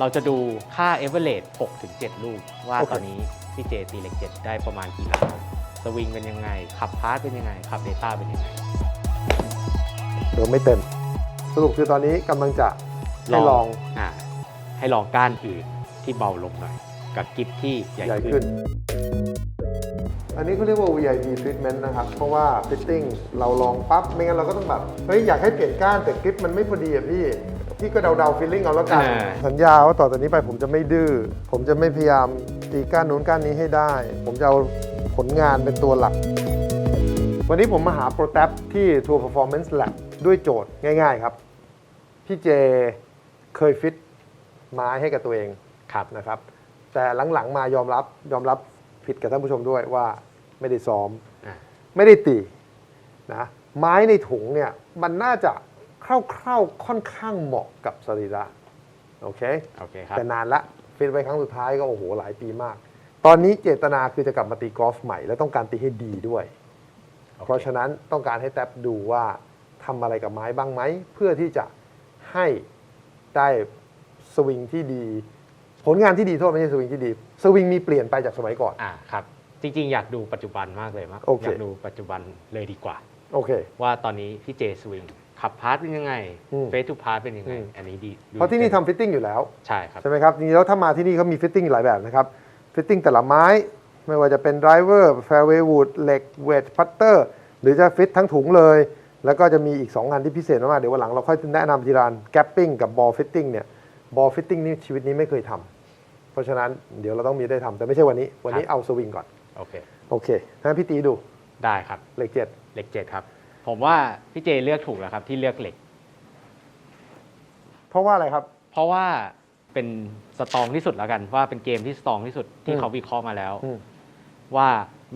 เราจะดูค่า average 6ถึง7ลูก ว่าโอเค ตอนนี้พี่เจตีเหล็ก 7 ได้ประมาณกี่หลาสวิงเป็นยังไง ขับพาร์ทเป็นยังไง ขับ Data เป็นยังไง โดนไม่เต็ม สรุปคือตอนนี้กำลังจะให้ลองอ่าให้ลองก้านอื่นที่เบาลงหน่อย กับกิฟที่ใหญ่ใหญ่ขึ้ขึ้น น อันนี้เขาเรียกว่า VIP treatment นะครับ เพราะว่า fitting เราลองปั๊บ ไม่งั้นเราก็ต้องแบบ เฮ้ย อยากให้เปลี่ยนก้านแต่กริปมันไม่พอดีอะพี่ พี่ก็เดาเดา feeling เอาแล้วกัน อ่า สัญญาว่าต่อจากนี้ไปผมจะไม่ดื้อ ผมจะไม่พยายามตีก้านนู้นก้านนี้ให้ได้ ผมจะเอาผลงานเป็นตัวหลัก วันนี้ผมมาหา Pro t a p ที่ Tour Performance Lab ด้วยโจทย์ง่าย ๆครับ พี่เจเคยฟิตไม้ให้กับตัวเอง ครับ นะครับแต่หลังๆมายอมรับยอมรับผิดกับท่านผู้ชมด้วยว่าไม่ได้ซ้อม อ่า ไม่ได้ตีนะไม้ในถุงเนี่ยมันน่าจะ คร่าวๆค่อนข้างเหมาะกับสรีระโอเคโอเคครับแต่นานละฟิตไว้ครั้งสุดท้ายก็โอ้โหหลายปีมาก ตอนนี้เจตนาคือจะกลับมาตีกอล์ฟใหม่และต้องการตีให้ดีด้วยโอเคเพราะฉะนั้นต้องการให้แท็บดูว่าทำอะไรกับไม้บ้างไหม เพื่อที่จะให้ได้สวิงที่ดี ผลงานที่ดีโทษไม่ใช่สวิงที่ดี สวิงมีเปลี่ยนไปจากสมัยก่อนอ่าครับจริงๆ อยากดูปัจจุบันมากเลยมากโอเคอยากดูปัจจุบันเลยดีกว่า โอเค ว่าตอนนี้พี่เจสวิง ขับพาร์ทเป็นยังไงอืมเฟสทูพาร์ทเป็นยังไง อืม อันนี้ดีดูเพราะที่นี่ทำฟิตติ้งอยู่แล้ว ใช่ครับ ใช่ไหมครับจริงๆแล้วถ้ามาที่นี่เขามีฟิตติ้งหลายแบบนะครับ ฟิตติ้งแต่ละไม้ ไม่ว่าจะเป็นไดรเวอร์แฟร์เวย์วูดเหล็กเวทพัตเตอร์หรือจะฟิตทั้งถุงเลย แล้วก็จะมีอีก2งานที่พิเศษมากๆเดี๋ยววันหลังเราค่อยแนะนำทีละอันแกปปิ้งกับบอลฟิตติ้งเนี่ยบอลฟิตติ้งนี่ชีวิตนี้ไม่เคยทำเพราะฉะนั้นเดี๋ยวเราต้องมีได้ทำแต่ไม่ใช่วันนี้ วันนี้เอาสวิงก่อน โอเค โอเคงั้นพี่ตีดูได้ครับ เหล็กเจ็ดเหล็กเจ็ดครับ ผมว่าพี่เจเลือกถูกแล้วครับที่เลือกเหล็ก เพราะว่าอะไรครับ เพราะว่าเป็นสตรองที่สุดแล้วกัน ว่าเป็นเกมที่สตรองที่สุดที่อืมเขาวิเคราะห์มาแล้ว อืมว่า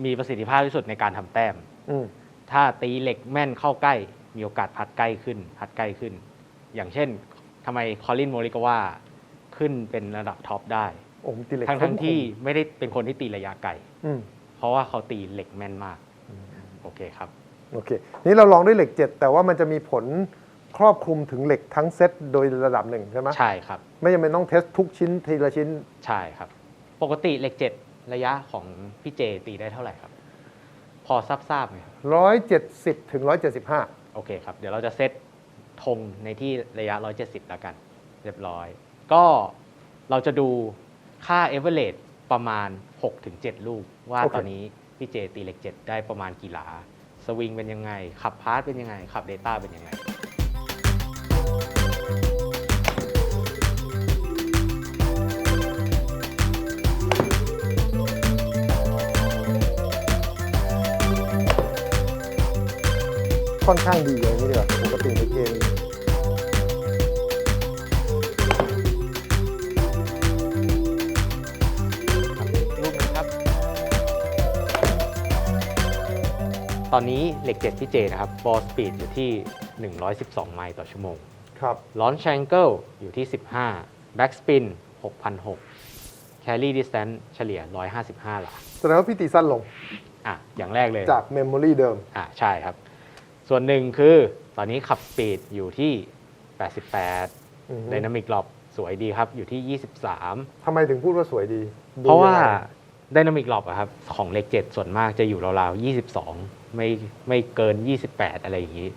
มีประสิทธิภาพที่สุดในการทำแต้ม อืมถ้าตีเหล็กแม่นเข้าใกล้ มีโอกาสพัดใกล้ขึ้น พัดใกล้ขึ้น อย่างเช่นทำไมคอลินโมริกาว่าขึ้นเป็นระดับท็อปได้ โอ้ผมตีเหล็กทั้งทั้งคมๆที่ไม่ได้เป็นคนที่ตีระยะไกล อืม เพราะว่าเขาตีเหล็กแม่นมาก โอเคครับ โอเค นี่เราลองด้วยเหล็ก 7 แต่ว่ามันจะมีผลครอบคลุมถึงเหล็กทั้งเซตโดยระดับหนึ่งใช่ไหมใช่ครับ ไม่จำเป็นต้องเทสทุกชิ้นทีละชิ้น ใช่ครับ ปกติเหล็กเจ็ดระยะของพี่เจตีได้เท่าไหร่ครับ พอทราบทราบไหมครับ170 ถึง 175 โอเคครับ เดี๋ยวเราจะเซตธงในที่ระยะ 170 แล้วกัน เรียบร้อย ก็เราจะดูค่า average ประมาณ 6-7 ลูก ว่าโอเคตอนนี้พี่เจตีเหล็ก 7 ได้ประมาณกี่หลา สวิงเป็นยังไง ขับพาร์ทเป็นยังไง ขับ Data เป็นยังไง ค่อนข้างดีเลยนี้ดีกว่าปกติในเกม ตอนนี้เหล็ก7พี่เจนะครับบอลสปีดอยู่ที่ 112 ไมล์ต่อชั่วโมงครับลอนช a งเกิลอยู่ที่ 15แบ็กสปิน6,006แครี่ดิสแ n นเฉลี่ย 155หลาแสดงว่าพี่ตีสั้นลงอะอย่างแรกเลยจากเมมโมรีเดิมอะใช่ครับ ส่วนหนึ่งคือตอนนี้ขับสปีดอยู่ที่ 88อือฮึไดนามิกลอบสวยดีครับ อยู่ที่ 23 ทำไมถึงพูดว่าสวยดีดูเพราะว่ายังไงไดนามิกลอบอะครับของเลข7ส่วนมากจะอยู่ราวๆ22 ไม่ไม่เกิน 28 อะไรอย่างนี้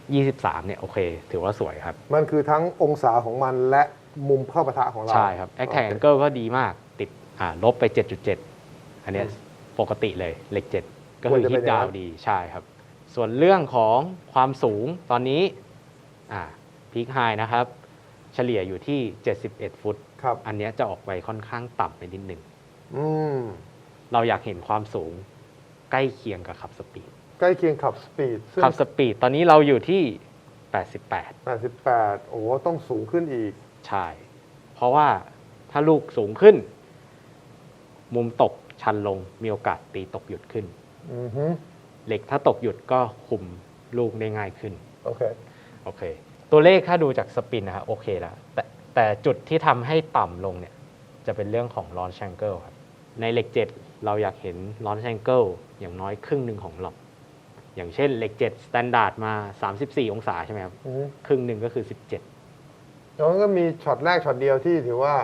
23 เนี่ยโอเค ถือว่าสวยครับ มันคือทั้งองศาของมันและมุมเข้าปะทะของเรา ใช่ครับ a c t a n โอ g l e ก็ดีมากติดอ่าลบไป 7.7 อันเนี้ยปกติเลยเลข7ก็คือฮิตดาวดีใช่ครับ ส่วนเรื่องของความสูงตอนนี้อ่าพีคไฮนะครับ เฉลี่ยอยู่ที่ 71 ฟุตครับอันเนี้ยจะออกไปค่อนข้างต่ำไปนิดหนึ่ง อืมเราอยากเห็นความสูงใกล้เคียงกับขับสปีดใกล้เคียงขับสปีดซึ่งขับสปีดตอนนี้เราอยู่ที่ 88 88 โอ้โหต้องสูงขึ้นอีก ใช่ เพราะว่าถ้าลูกสูงขึ้น มุมตกชันลงมีโอกาสตีตกหยุดขึ้นอือฮึเหล็กถ้าตกหยุดก็คุมลูกได้ง่ายขึ้น โอเค โอเค ตัวเลขถ้าดูจากสปินนะครับโอเคแล้วแต่แต่จุดที่ทำให้ต่ำลงเนี่ย จะเป็นเรื่องของลอน c ช a งเกิลครับ ในเหล็ก 7 เราอยากเห็นลอน c ช a งเกิลอย่างน้อยครึ่งหนึ่งของหลอกอย่างเช่นเหล็ก7สแตนดาร์ดมา 34 องศาใช่ไหมครับ อือฮึครึ่งหนึ่งก็คือ 17น้องก็มีช็อตแรกช็อตเดียวที่ถือว่า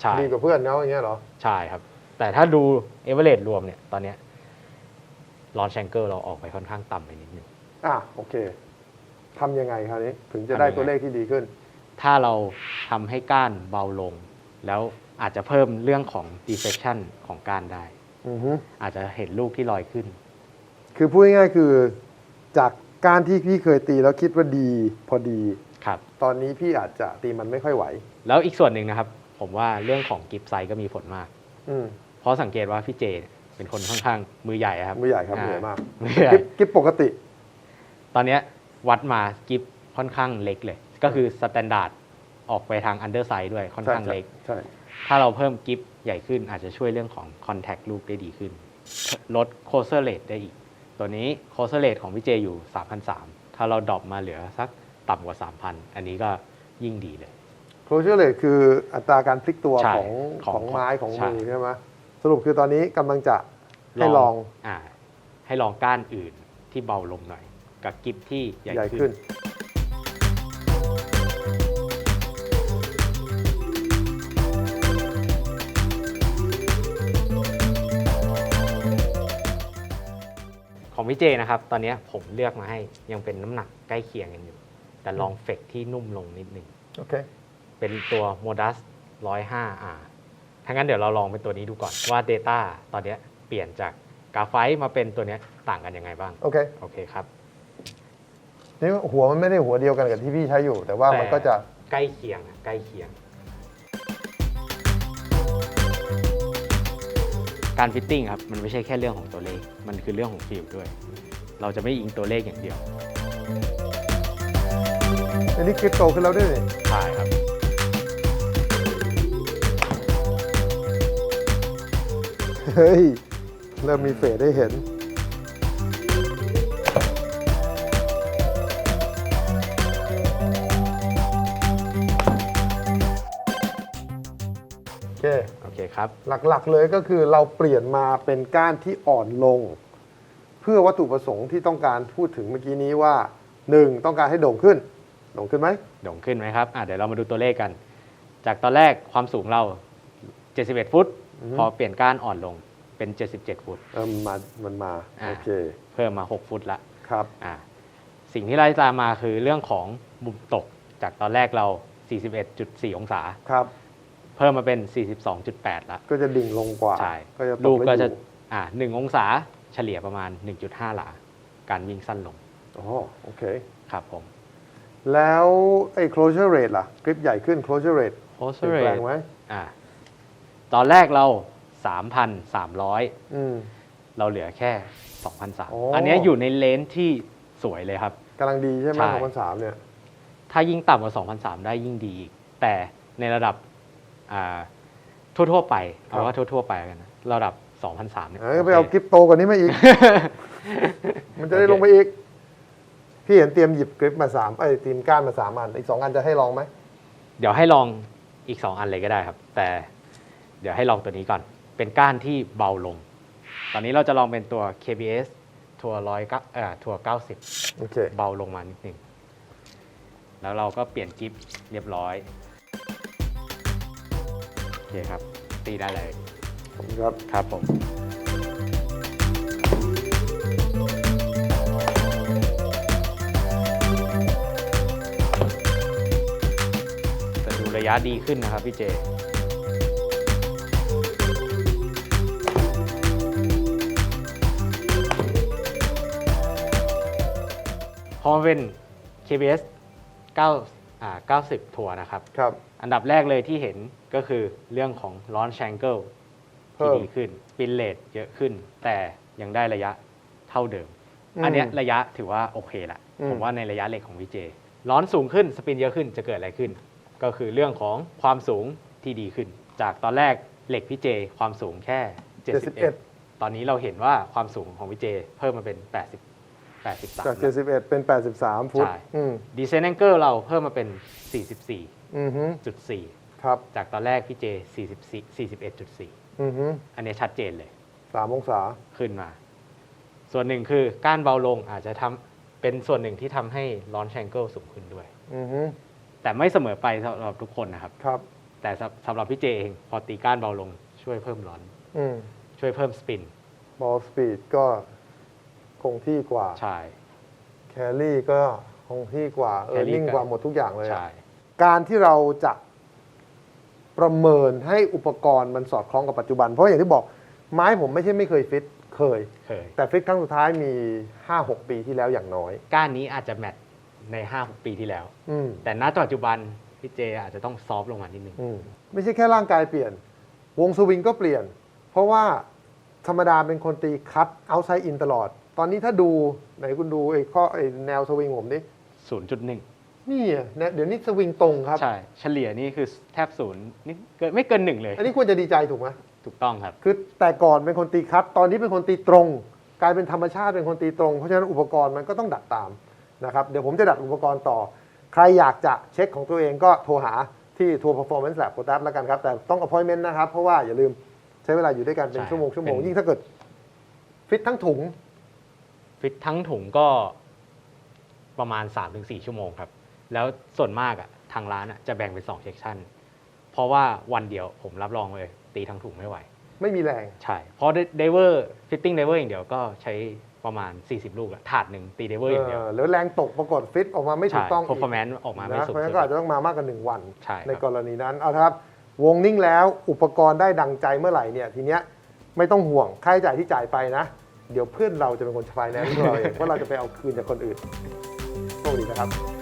ใช่ ดีกว่าเพื่อนเขาอย่างเงี้ยเหรอ ใช่ครับ แต่ถ้าดูเอเวอเรรวมเนี่ย ตอนเนี้ยลอนแชงเกิลเราออกไปค่อนข้างต่ำไปนิดนึง อะโอเคทำยังไงคราวนี้ ถึงจะได้ทำยังไง ตัวเลขที่ดีขึ้น ถ้าเราทำให้ก้านเบาลง แล้วอาจจะเพิ่มเรื่องของ deflection ของก้านได้ อือฮึอาจจะเห็นลูกที่ลอยขึ้น คือพูดง่ายๆคือ จากการที่พี่เคยตีแล้วคิดว่าดีพอดี ครับ ตอนนี้พี่อาจจะตีมันไม่ค่อยไหว แล้วอีกส่วนหนึ่งนะครับ ผมว่าเรื่องของกิฟไซก็มีผลมาก อืมเพราะสังเกตว่าพี่เจเนี่ยเป็นคนค่อนข้างมือใหญ่อะครับมือใหญ่ครับมือใหญ่มากมือใหญ่กิฟกิฟปกติ ตอนเนี้ยวัดมากิฟค่อนข้างเล็กเลย ก็คือสแตนดาร์ด ออกไปทางอันเดอร์ไซด์ด้วยค่อนใช่ข้างใช่เล็ก ใช่ ถ้าเราเพิ่มกิฟใหญ่ขึ้นอาจจะช่วยเรื่องของคอนแทคลูกได้ดีขึ้น ลดโคเซอร์เรทได้อีก ตัวนี้โคเซอร์เรทของพี่เจอยู่3,300ถ้าเราดรอปมาเหลือสักต่ำกว่า 3,000 อันนี้ก็ยิ่งดีเลย closure rate คืออัตราการพลิกตัวใช่ของของของไม้ของใช่มือใช่ไหมสรุปคือตอนนี้กำลังจะให้ลองอ่าให้ลองก้านอื่นที่เบาลงหน่อย กับกิฟที่ใหญ่ใหญ่ขึ้ขึ้น ของพี่เจนะครับ ตอนเนี้ยผมเลือกมาให้ยังเป็นน้ำหนักใกล้เคียงกันอยู่ แต่ลองเฟกที่นุ่มลงนิดนึงโอเค เป็นตัว Modus 105R ถ้างั้นเดี๋ยวเราลองเป็นตัวนี้ดูก่อนว่า Data ตอนเนี้ยเปลี่ยนจากกราไฟต์มาเป็นตัวเนี้ยต่างกันยังไงบ้าง โอเคโอเคครับ นี่หัวมันไม่ได้หัวเดียวกันกับที่พี่ใช้อยู่ แต่ว่ามันแต่ก็จะใกล้เคียงอะใกล้เคียง การฟิตติ้งครับมันไม่ใช่แค่เรื่องของตัวเลข มันคือเรื่องของฟิลด้วย เราจะไม่อิงตัวเลขอย่างเดียวอันนี้คลิปโตขึ้นแล้วด้วยนี่ใช่ครับ เฮ้ย เริ่มมีเฟสได้เห็น คครับ หลักๆเลยก็คือเราเปลี่ยนมาเป็นก้านที่อ่อนลง เพื่อวัตถุประสงค์ที่ต้องการพูดถึงเมื่อกี้นี้ว่า 1. ต้องการให้โด่งขึ้น โด่งขึ้นไหมโด่งขึ้นไหมครับอะเดี๋ยวเรามาดูตัวเลขกัน จากตอนแรกความสูงเรา 71 ฟุตอือฮึพอเปลี่ยนก้านอ่อนลงเป็น 77 ฟุตเออมันมามันมาอ่าโอเคเพิ่มมา 6 ฟุตละครับอะสิ่งที่ไล่ตามมาคือเรื่องของมุมตกจากตอนแรกเรา 41.4 องศาครับ เพิ่มมาเป็น 42.8 ละ ก็จะดิ่งลงกว่าใช่ก็จะตลูกไม่ก็จะอยู่อ่าหนึ่งองศาเฉลี่ยประมาณ 1.5 หลา การวิ่งสั้นลงอ๋อโอเค ครับผมแล้วไอ้ closure rate ล่ะ กริปใหญ่ขึ้น closure rate โพสเปลี่ยนแปลงไหมอ่าตอนแรกเรา 3,300 อืม เราเหลือแค่ โอ้ 2,300 อันเนี้ยอยู่ในเลนส์ที่สวยเลยครับ กำลังดีใช่ไหมใช่ ของพันสามเนี่ย ถ้ายิ่งต่ำกว่า 2,300 ได้ยิ่งดีอีก แต่ในระดับอ่า ทั่วๆไปครับเอาว่าทั่ว ๆ ไปกันนะระดับ2,300เนี่ยเออไปโคเอากริปโตกว่านี้มาอีก มันจะได้โอเคลงไปอีก พี่เห็นเตรียมหยิบกริปมาสามไอ้ยเตรียมก้านมาสามอัน อีกสองอันจะให้ลองไหม เดี๋ยวให้ลองอีก2อันเลยก็ได้ครับ แต่เดี๋ยวให้ลองตัวนี้ก่อน เป็นก้านที่เบาลง ตอนนี้เราจะลองเป็นตัว KBS ทัวร์ร้อยเอ่อทัวร์90โอเคเบาลงมานิดนึงแล้วเราก็เปลี่ยนกิฟเรียบร้อยโอ เคครับ ตีได้เลยผมครับ ครับผมจะดูระยะดีขึ้นนะครับพี่เจพอมันเป็น KBS 9อ่า90 ทัวร์นะครับ ครับ อันดับแรกเลยที่เห็นก็คือเรื่องของ launch angle เพิ่ที่มดีขึ้น spin rate เยอะขึ้น แต่ยังได้ระยะเท่าเดิมอืมอันเนี้ยระยะถือว่าโอเคละอืมผมว่าในระยะเหล็กของวิเจร้อนสูงขึ้นสปินเยอะขึ้นจะเกิดอะไรขึ้น ก็คือเรื่องของความสูงที่ดีขึ้น จากตอนแรกเหล็กพี่เจความสูงแค่ 71 ตอนนี้เราเห็นว่าความสูงของวิเจเพิ่มมาเป็น 80 83จาก71 เป็น 83 ฟุตใช่อืมดีเซนแองเกิลเราเพิ่มมาเป็น อือฮึ44.4 ครับจากตอนแรกพี่เจ44 41.4 อือฮึอันเนี้ยชัดเจนเลย สามองศาขึ้นมา ส่วนหนึ่งคือก้านเบาลงอาจจะทำเป็นส่วนหนึ่งที่ทำให้ร้อนแชงเกิลสูงขึ้นด้วย อือฮึแต่ไม่เสมอไปสำหรับทุกคนนะครับ ครับ แต่สำสำหรับพี่เจเอง พอตีก้านเบาลงช่วยเพิ่มร้อน อืมช่วยเพิ่มสปินบอลสปีดก็คงที่กว่า ใช่ แคลรี่ก็คงที่กว่า เออ Carry นิ่งก็กว่าหมดทุกอย่างเลยอะใช่ การที่เราจะประเมินให้อุปกรณ์มันสอดคล้องกับปัจจุบัน เพราะอย่างที่บอกไม้ผมไม่ใช่ไม่เคยฟิตเคย เคย แต่ฟิตครั้งสุดท้ายมี 5-6 ปีที่แล้วอย่างน้อย ก้านนี้อาจจะแมทใน5-6ปีที่แล้ว อืมแต่ณปัจจุบันพี่เจอาจจะต้องซอฟต์ลงมานิดนึง อืมไม่ใช่แค่ร่างกายเปลี่ยน วงสวิงก็เปลี่ยน เพราะว่าธรรมดาเป็นคนตีคัตเอาไซด์อินตลอด ตอนนี้ถ้าดูไหนคุณดูไอ้ข้อไอ้แนวสวิงผมดิ0.1 นี่อะเนี่ยเดี๋ยวนี้สวิงตรงครับ ใช่ เฉลี่ยนี่คือแทบศูนย์นี่เกินไม่เกินหนึ่งเลย อันนี้ควรจะดีใจถูกไหมถูกต้องครับ คือแต่ก่อนเป็นคนตีคัตตอนนี้เป็นคนตีตรง กลายเป็นธรรมชาติเป็นคนตีตรง เพราะฉะนั้นอุปกรณ์มันก็ต้องดัดตามนะครับเดี๋ยวผมจะดัดอุปกรณ์ต่อ ใครอยากจะเช็คของตัวเองก็โทรหาที่ทัวร์ performance lab โ o ตัสแล้วกันครับ แต่ต้อง appointment นะครับ เพราะว่าอย่าลืมใช้เวลาอยู่ด้วยกันเป็นใช่ชั่วโมงชั่วโมงเป็น ยิ่งถ้าเกิดฟิตทั้งถุงฟิตทั้งถุงก็ประมาณ 3-4 ชั่วโมงครับ แล้วส่วนมากอะทางร้านอะจะแบ่งเป็น2เซกชันเพราะว่าวันเดียวผมรับรองเลย ตีทั้งถุงไม่ไหว ไม่มีแรง ใช่ เพราะเดเวอร์ฟิตติ้งเดเวอร์อย่างเดียวก็ใช้ประมาณ 40 ลูกอะถาดหนึ่งตีเดเวอร์อย่างเดียว เออแล้วแรงตกปรากฏฟิตออกมาไม่ถูใช่กต้องอีก performance ออกมาไม่นะสุดเพราะฉะนั้นก็อาจจะต้องมามากกว่าหนึ่งวันใช่ครับในกรณีนั้นเอาละครับ วงนิ่งแล้วอุปกรณ์ได้ดังใจเมื่อไหร่เนี่ยทีเนี้ยไม่ต้องห่วงค่าใช้จ่ายที่จ่ายไปนะ เดี๋ยวเพื่อนเราจะเป็นคนไฟแนนซ์เราเองเพราะเราจะไปเอาคืนจากคนอื่นโชคดีนะครับ